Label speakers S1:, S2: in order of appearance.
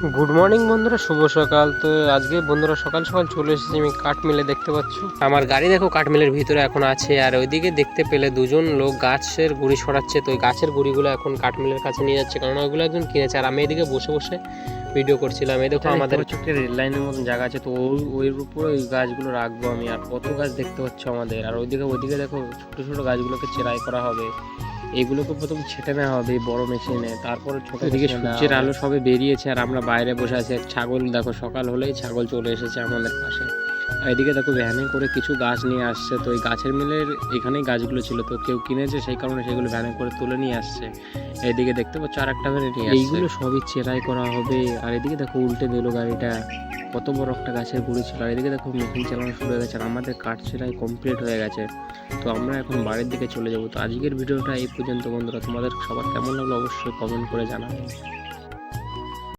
S1: Good morning বন্ধুরা। শুভ সকাল। তো আজকে বন্ধুরা সকাল সকাল চলে এসেছি আমি কাঠ মিলে দেখতে পাচ্ছ? আমার গাড়ি দেখো কাঠ মিলের ভিতরে এখন আছে আর ওইদিকে দেখতে পেলে দুজন লোক গাছের গুড়ি সরাচ্ছে তো ওই গাছের গুড়িগুলো এখন কাঠ মিলের কাছে নিয়ে যাচ্ছে কারণ ওইগুলো একজন কিনেছে। আর আমি এদিকে বসে বসে ভিডিও করছিলাম। এই দেখো আমাদের ছোট্ট রেল লাইনের মতন জায়গা আছে। তো ওই ওই উপরে ওই গাছগুলো রাখব আমি। আর কত গাছ দেখতে পাচ্ছ আমাদের। আর ওইদিকে ওইদিকে দেখো ছোট ছোট গাছগুলোকে চেরাই করা হবে। এগুলোকে প্রথম ছেটে নেওয়া হবে বড় মেশিনে। তারপরে ছোট এদিকে সূর্যের আলো সবে বেরিয়েছে আর আমরা বাইরে বসে আছি। ছাগল দেখো সকাল হলেই ছাগল চলে এসেছে আমাদের পাশে। এদিকে দেখো ভ্যানে করে কিছু গাছ নিয়ে আসছে। তো এই গাছের মিলের এখানেই গাছগুলো ছিল। তো কেউ কিনেছে সেই কারণে সেগুলো ভ্যানে করে তুলে নিয়ে আসছে। এদিকে দেখতে পাচ্ছ আর একটা ভ্যানে নিয়ে এইগুলো সবই চেরাই করা হবে। আর এদিকে দেখো উল্টে দিল গাড়িটা। কত বড় একটা গাছের গুঁড়ি ছিল। আর এদিকে দেখো মেশিন চালানো শুরু হয়ে গেছে আর আমাদের কাঠ সেটাই কমপ্লিট হয়ে গেছে। তো আমরা এখন বাড়ির দিকে চলে যাব। তো আজকের ভিডিওটা এই পর্যন্ত বন্ধুরা। তোমাদের সবার কেমন লাগল অবশ্যই কমেন্ট করে জানাবে।